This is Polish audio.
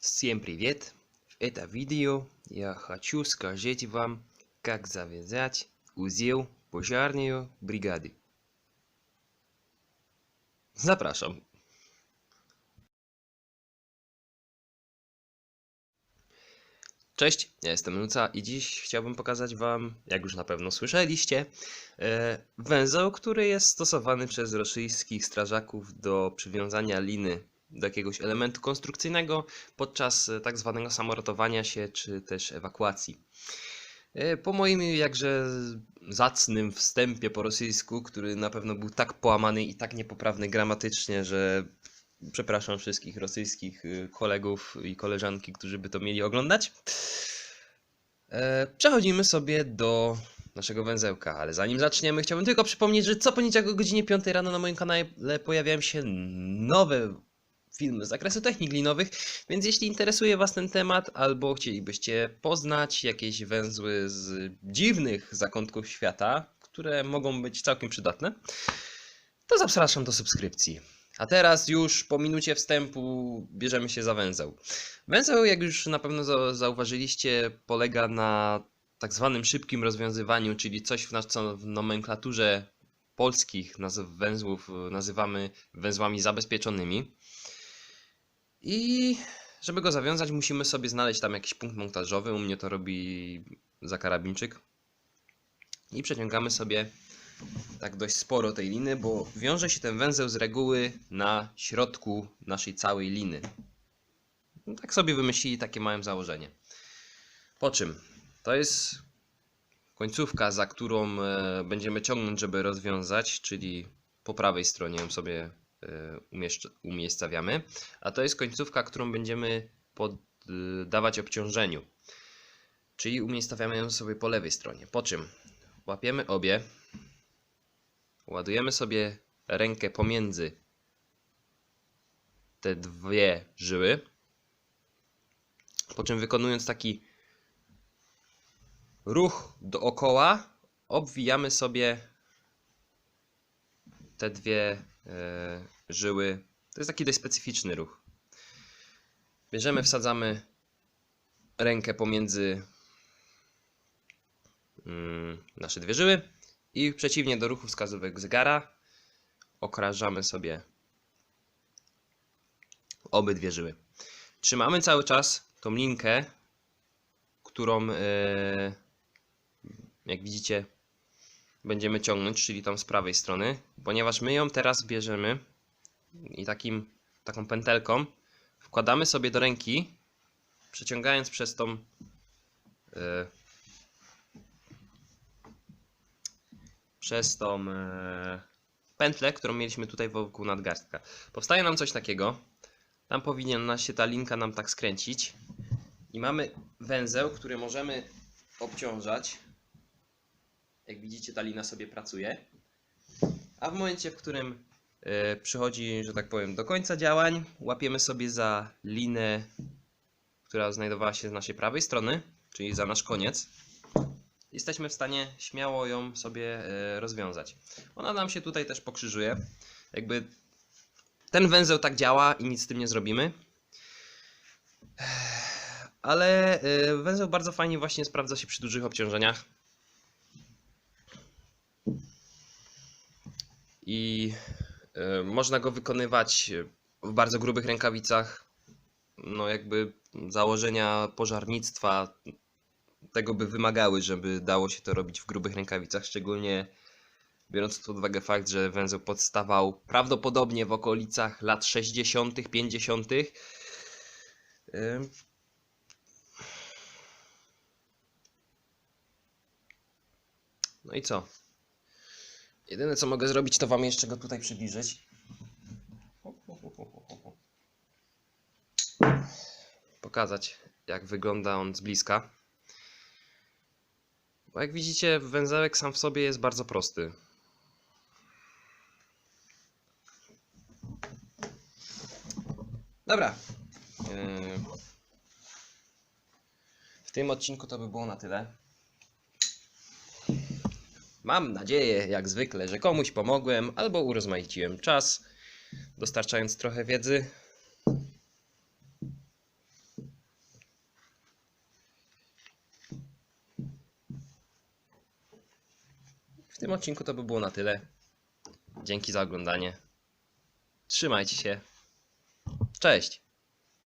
Всем привет! В это видео я хочу сказать вам, как завязать узел пожарной бригады. Zapraszam. Cześć, ja jestem Luca i dziś chciałbym pokazać Wam, jak już na pewno słyszeliście, e, węzeł, który jest stosowany przez rosyjskich strażaków do przywiązania liny do jakiegoś elementu konstrukcyjnego podczas e, tak zwanego samorotowania się czy też ewakuacji. E, Po moim jakże zacnym wstępie po rosyjsku, który na pewno był tak połamany i tak niepoprawny gramatycznie, że przepraszam wszystkich rosyjskich y, kolegów i koleżanki, którzy by to mieli oglądać. E, Przechodzimy sobie do naszego węzełka, ale zanim zaczniemy, chciałbym tylko przypomnieć, że co poniedziałek o godzinie 5 rano na moim kanale pojawiają się nowe filmy z zakresu technik linowych, więc jeśli interesuje Was ten temat, albo chcielibyście poznać jakieś węzły z dziwnych zakątków świata, które mogą być całkiem przydatne, to zapraszam do subskrypcji. A teraz już po minucie wstępu bierzemy się za węzeł. Węzeł, jak już na pewno za- zauważyliście, polega na tak zwanym szybkim rozwiązywaniu, czyli coś, w co w nomenklaturze polskich nazw węzłów nazywamy węzłami zabezpieczonymi. I żeby go zawiązać, musimy sobie znaleźć tam jakiś punkt montażowy. U mnie to robi za karabinczyk. I przeciągamy sobie tak dość sporo tej liny, bo wiąże się ten węzeł z reguły na środku naszej całej liny. No, tak sobie wymyślili takie małe założenie. Po czym to jest końcówka, za którą e, będziemy ciągnąć, żeby rozwiązać, czyli po prawej stronie ją sobie umiejscawiamy, a to jest końcówka, którą będziemy poddawać obciążeniu, czyli umiejscawiamy ją sobie po lewej stronie. Po czym łapiemy obie, ładujemy sobie rękę pomiędzy te dwie żyły, po czym wykonując taki ruch dookoła, obwijamy sobie te dwie żyły. To jest taki dość specyficzny ruch. Bierzemy, wsadzamy rękę pomiędzy mm, nasze dwie żyły i przeciwnie do ruchu wskazówek zegara okrażamy sobie obydwie żyły. Trzymamy cały czas tą linkę, którą e, jak widzicie będziemy ciągnąć, czyli tą z prawej strony, ponieważ my ją teraz bierzemy i takim, taką pętelką wkładamy sobie do ręki, przeciągając przez tą e, przez tą e, pętlę, którą mieliśmy tutaj wokół nadgarstka. Powstaje nam coś takiego. Tam powinna się ta linka nam tak skręcić. I mamy węzeł, który możemy obciążać. Jak widzicie, ta lina sobie pracuje. A w momencie, w którym e, przychodzi, że tak powiem, do końca działań, łapiemy sobie za linę, która znajdowała się z naszej prawej strony, czyli za nasz koniec. Jesteśmy w stanie śmiało ją sobie e, rozwiązać. Ona nam się tutaj też pokrzyżuje. Jakby ten węzeł tak działa i nic z tym nie zrobimy. Ale e, węzeł bardzo fajnie właśnie sprawdza się przy dużych obciążeniach. I e, można go wykonywać w bardzo grubych rękawicach. No jakby założenia pożarnictwa tego by wymagały, żeby dało się to robić w grubych rękawicach, szczególnie biorąc pod uwagę fakt, że węzeł powstawał prawdopodobnie w okolicach lat 60., 50. Ym. No i co? Jedyne co mogę zrobić, to Wam jeszcze go tutaj przybliżyć. Pokazać, jak wygląda on z bliska. Bo jak widzicie, węzełek sam w sobie jest bardzo prosty. Dobra. Yy, W tym odcinku to by było na tyle. Mam nadzieję, jak zwykle, że komuś pomogłem albo urozmaiciłem czas, dostarczając trochę wiedzy. W tym odcinku to by było na tyle. Dzięki za oglądanie. Trzymajcie się. Cześć!